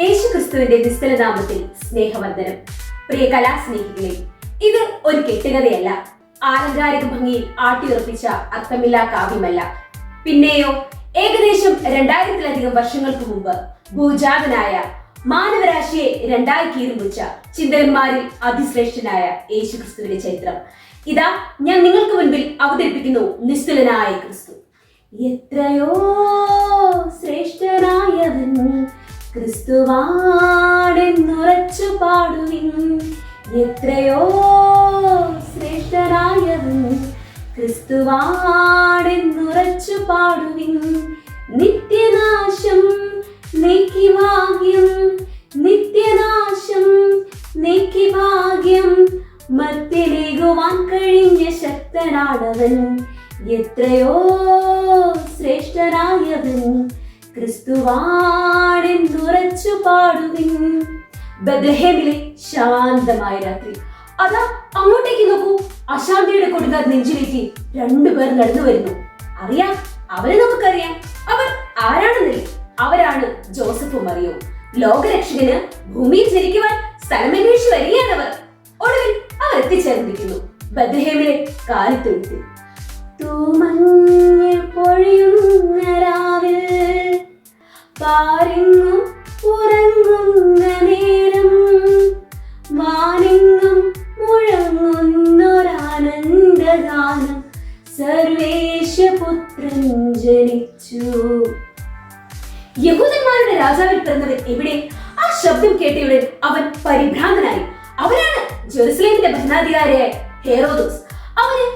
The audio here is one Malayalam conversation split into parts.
യേശു ക്രിസ്തുവിന്റെ നിസ്തല നാമത്തിൽ സ്നേഹവന്ദനം പ്രിയ കലാസ്നേഹികളെ ഇത് ഒരു കെട്ടുകഥയല്ല. ആലങ്കാരിക ഭംഗിയിൽ ആട്ടിയുറപ്പിച്ച അർത്ഥമില്ലാ കാവ്യമല്ല. പിന്നെയോ ഏകദേശം രണ്ടായിരത്തിലധികം വർഷങ്ങൾക്ക് മുമ്പ് ഭൂജാതനായ മാനവരാശിയെ രണ്ടായി കീറിമുറിച്ച ചിന്തകന്മാരിൽ അതിശ്രേഷ്ഠനായ യേശു ക്രിസ്തുവിന്റെ ചരിത്രം. ഇതാ ഞാൻ നിങ്ങൾക്ക് മുൻപിൽ അവതരിപ്പിക്കുന്നു നിസ്തുലനായ ക്രിസ്തു. എത്രയോ ശ്രേഷ്ഠനായവൻ ക്രിസ്തുവാണെന്നുറച്ചു പാടുവിൻ. എത്രയോ ക്രിസ്തുവാണെന്നുറച്ചു പാടുവിൻ. നിത്യനാശം നീക്കി ഭാഗ്യം നിത്യനാശം നീക്കി ഭാഗ്യം. മർത്തിലേകുവാൻ കഴിഞ്ഞ ശക്തനാടവൻ എത്രയോ ശ്രേഷ്ഠനായവൻ. ക്രിസ്തുവാടെന്നുറച്ചു പാടുവിൻ. ബദഹേമിലെ ശാന്തമായ രാത്രി. അതാ അങ്ങോട്ടേക്ക് നോക്കൂ. അശാന്തിയുടെ കൊടുക്കാൻ നെഞ്ചിലേക്ക് രണ്ടുപേർ നടന്നു വരുന്നു. അറിയാം അവരെ നമുക്കറിയാം. അവർ ആരാണെന്ന് അവരാണ് ജോസഫും മറിയോ ലോകരക്ഷകന് ഭൂമിയിൽ ജനിക്കുവാൻ സ്ഥലമന്വേഷിച്ച് വരികയാണ് അവർ. ഒടുവിൽ അവർ എത്തിച്ചേർന്നിരിക്കുന്നു. ബദ്രഹേമിലെ കാലിത്തൊഴുത്തിൽ തൂമഞ്ഞ് പൊഴിയുന്ന രാവിൽ പാരിങ്ങും രാജാവിൽ പിറന്നവൻ എവിടെ? ആ ശബ്ദം കേട്ടയുടൻ അവൻ പരിഭ്രാന്തനായി. അവനാണ് ജെറുസലേമിന്റെ ഭരണാധികാരിയായ ഹേറോദോസ്. അവന്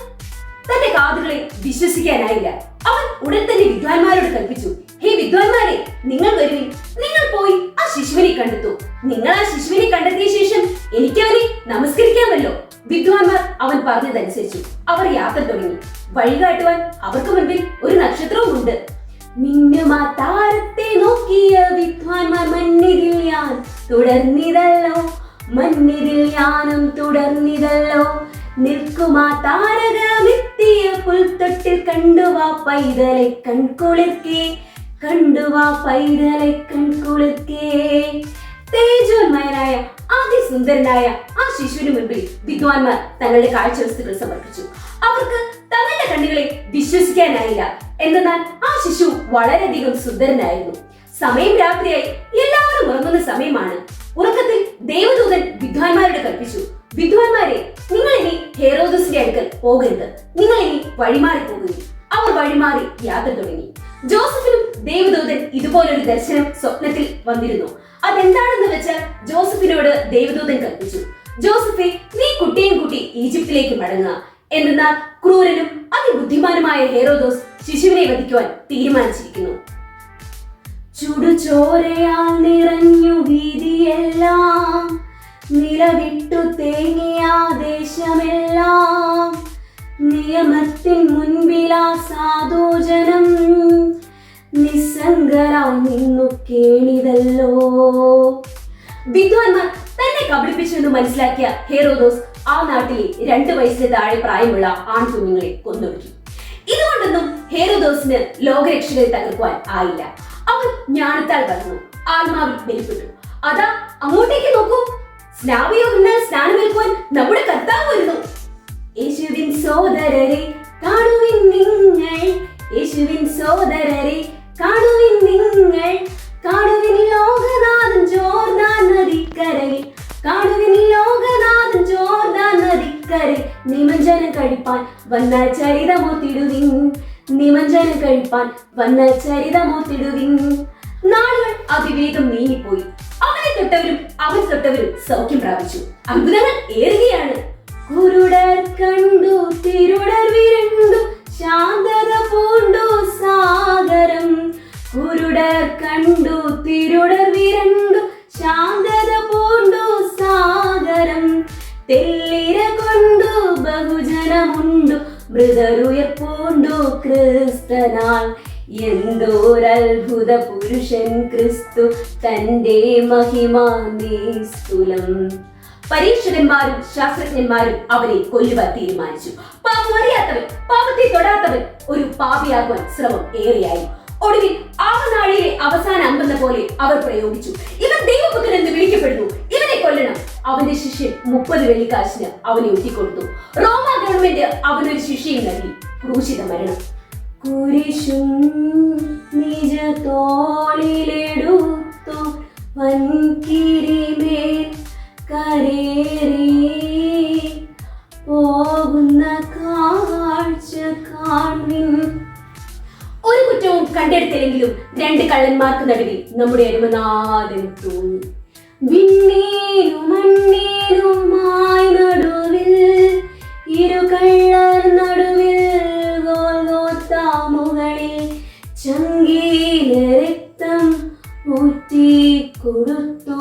തന്റെ കാതുകളെ വിശ്വസിക്കാനായില്ല. അവൻ ഉടൻ തന്നെ വിദ്വാൻമാരോട് കൽപ്പിച്ചു ഹേ വിദ്വാൻമാരെ നിങ്ങൾ വരുവിൻ. നിങ്ങൾ പോയി ആ ശിശുവിനെ കണ്ടെത്തു. നിങ്ങൾ ആ ശിശുവിനെ കണ്ടെത്തിയ ശേഷം എനിക്ക് അവനെ നമസ്കരിക്കാമല്ലോ. വിദ്വാൻമാർ അവൻ പറഞ്ഞതനുസരിച്ചു അവർ യാത്ര തുടങ്ങി. വഴികാട്ടുവാൻ അവർക്ക് മുൻപിൽ ഒരു നക്ഷത്രവും ഉണ്ട് മിന്നുമാ താരത്തെ നോക്കിയ വിദ്വാൻമാർ മന്നിതിൽ ഞാൻ തുടർന്നിതല്ലോ. മന്നിതിൽ ഞാനും തുടർന്നിതല്ലോ. നിൽക്കുമാ താരകമെത്തിയ പുൽത്തൊട്ടിൽ കണ്ടുവാ പൈതലെ കൺകുളിർക്കേ. കണ്ടുവാ പൈതലെ കൺകുളിർക്കേ. തേജോന്മയനായ അതിസുന്ദരനായ ആ ശിശുവിന് മുൻപിൽ വിദ്വാൻമാർ തങ്ങളുടെ കാഴ്ചവസ്തുക്കൾ സമർപ്പിച്ചു. അവർക്ക് തങ്ങളുടെ കണ്ണുകളെ വിശ്വസിക്കാനായില്ല. എന്നാൽ ആ ശിശു വളരെയധികം സുന്ദരനായിരുന്നു. സമയം രാത്രിയായി എല്ലാവരും ഉറങ്ങുന്ന സമയമാണ്. ഉറക്കത്തിൽ ദേവദൂതൻ വിദ്വാൻമാരോട് കൽപ്പിച്ചു വിദ്വാൻമാരെ നിങ്ങൾ ഇനി ഹേറോദസിന്റെ അടുക്കൽ പോകരുത്. നിങ്ങൾ ഇനി വഴിമാറി പോകുന്നു അവർ വഴിമാറി യാത്ര തുടങ്ങി. ജോസഫിനും ദേവദൂതൻ ഇതുപോലൊരു ദർശനം സ്വപ്നത്തിൽ വന്നിരുന്നു. അതെന്താണെന്ന് വെച്ചാൽ ജോസഫിനോട് ദേവദൂതൻ കൽപ്പിച്ചു ജോസഫെ നീ കുട്ടിയും കൂട്ടി ഈജിപ്തിലേക്ക് മടങ്ങുക. എന്നാൽ ക്രൂരനും അതിബുദ്ധിമാനുമായ ഹേറോദോസ് ശിശുവിനെ വധിക്കുവാൻ തീരുമാനിച്ചിരിക്കുന്നു. ചുടുചോരയാൽ നിറഞ്ഞു വീതിയെല്ലാം നിലവിട്ടു തേങ്ങിയ ദേശമെല്ലാം നിയമത്തിൻ മുൻപിലാ സാധുജനം നിസ്സംഗരായി നിന്നു വിദ്വാൻമാർ തന്നെ കബളിപ്പിച്ചുവെന്ന് മനസ്സിലാക്കിയ ഹേറോദോസ് ആ നാട്ടിലെ രണ്ട് വയസ്സിന് താഴെ പ്രായമുള്ള ആൺകുഞ്ഞുങ്ങളെ കൊന്നൊടുക്കി. ഇതുകൊണ്ടൊന്നും ഹേറുദോസിന് ലോകരക്ഷകരെ തകർക്കുവാൻ ആയില്ല. അവൻ ജ്ഞാനത്താൽ വന്നു ആത്മാവിൽ ബലിപ്പെട്ടു. അതാ അങ്ങോട്ടേക്ക് നോക്കൂ. സ്നാവയോഗങ്ങൾ സ്നാനമേൽക്കുവാൻ നമ്മുടെ കർത്താവ് വരുന്നു. യേശുവിൻ സോദരരെ കാണുവിൻ നിങ്ങൾ. യേശുവിൻ സോദരരെ കാണുവിൻ കഴിപ്പാൻ വന്ന ചരിതമൊത്തിടുവിൻ. നിമഞ്ജനം കഴിപ്പാൻ വന്ന ചരിതമൊത്തിടുവിൻ. നാളുകൾ അതിവേഗം നീങ്ങിപ്പോയി. അവനെ തൊട്ടവരും അവൻ തൊട്ടവരും സൗഖ്യം പ്രാപിച്ചു. അത്ഭുതങ്ങൾ ഏറുകയാണ്. കുരുടർ കണ്ടു തിരുടർ വിരണ്ടു ശാന്തത പൂണ്ടു സാഗരം. കുരുടർ കണ്ടു തിരുടർ മൃതരുയർപ്പൂണ്ടു ക്രിസ്തനാൽ. എന്തോരത്ഭുത പുരുഷൻ ക്രിസ്തു തന്റെ മഹിമ നിസ്തുലം. പരീക്ഷകന്മാരും ശാസ്ത്രജ്ഞന്മാരും അവരെ കൊല്ലുവാൻ തീരുമാനിച്ചു. പാപം അറിയാത്തവൻ പാപത്തെ തൊടാത്തവൻ ഒരു പാപിയാകുവാൻ ശ്രമം ഏറെയായി. ഒടുവിൽ ആവനാഴിയിലെ അവസാന അമ്പെന്ന പോലെ അവർ പ്രയോഗിച്ചു. ഇവൻ ദൈവപുത്രൻ എന്ന് വിളിക്കപ്പെടുന്നു. ഇവനെ കൊല്ലണം. അവന്റെ ശിഷ്യൻ മുപ്പത് വെള്ളിക്കാശിന് അവനെ ഒറ്റിക്കൊടുത്തു. റോമ ഗവൺമെന്റ് അവനൊരു ശിക്ഷയും നൽകി. ക്രൂശിത മരണം. കുരിശും നിജ കരേറി. പോകുന്ന കാഴ്ച ഒരു കുറ്റവും കണ്ടെടുത്തില്ലെങ്കിലും രണ്ട് കള്ളന്മാർക്ക് നടുവിൽ നമ്മുടെ അനുമനാഥൻ തോന്നി വിണ്ണീനും മണ്ണീരുമായി നടുവിൽ ഇരു കള്ളർ നടുവിൽ മുകളിൽ ചങ്കീലെ രക്തം ഊറ്റി കൊടുത്തു.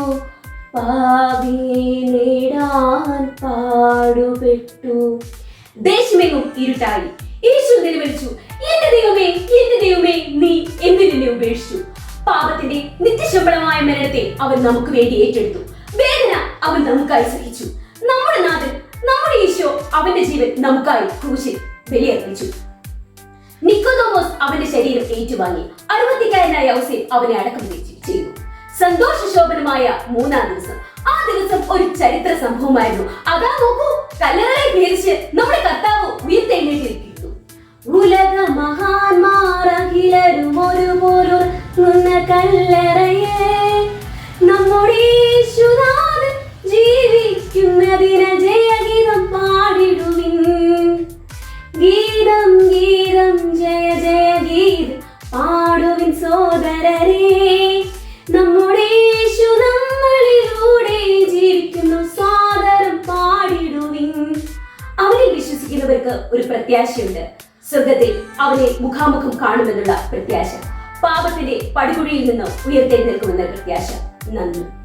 പാപിയെ നേടാൻ പാടുപെട്ടു. ദേശമെങ്ങും ഇരുട്ടായി. യേശു നിലവിളിച്ചു എന്റെ ദൈവമേ എന്റെ ദൈവമേ നീ എന്തിനെ ഉപേക്ഷിച്ചു? പാപത്തിന്റെ നിത്യശമ്പളമായ മരണത്തെ അവൻ നമുക്ക് വേണ്ടി ഏറ്റെടുത്തു. വേദന അവൻ നമുക്കായി സഹിച്ചു. നമ്മുടെ നാഥൻ നമ്മുടെ ഈശോ അവന്റെ ജീവൻ നമുക്കായി ക്രൂശിൽ ബലിയർപ്പിച്ചു. നിക്കോദോമോസ് അവന്റെ ശരീരം ഏറ്റുവാങ്ങി. അറുപത്തിക്കാരനായ ഔസേൻ അവനെ അടക്കം ചെയ്തു- ചെയ്തു. സന്തോഷ ശോഭനമായ മൂന്നാം ദിവസം. ആ ദിവസം ഒരു ചരിത്ര സംഭവമായിരുന്നു. അതാ നോക്കൂ കല്ലറകളെ ഭേദിച്ച് കല്ലറയെ നമ്മുടെ യേശുനാഥൻ ജീവിക്കുന്നതിന് ജയഗീതം പാടിടുവിൻ. ഗീതം ഗീതം ജയ ജയ ഗീത പാടുവിൻ സോദരരെ. നമ്മുടെ യേശു നമ്മളിലൂടെ ജീവിക്കുന്നു സാദരം പാടിടുവിൻ. അവനെ വിശ്വസിക്കുന്നവർക്ക് ഒരു പ്രത്യാശയുണ്ട്. സ്വർഗത്തിൽ അവനെ മുഖാമുഖം കാണുമെന്നുള്ള പ്രത്യാശ. പാപത്തിന്റെ പടുകുഴിയിൽ നിന്ന് ഉയർത്തെഴുന്നേൽക്കുമെന്ന പ്രത്യാശ. നന്ദി.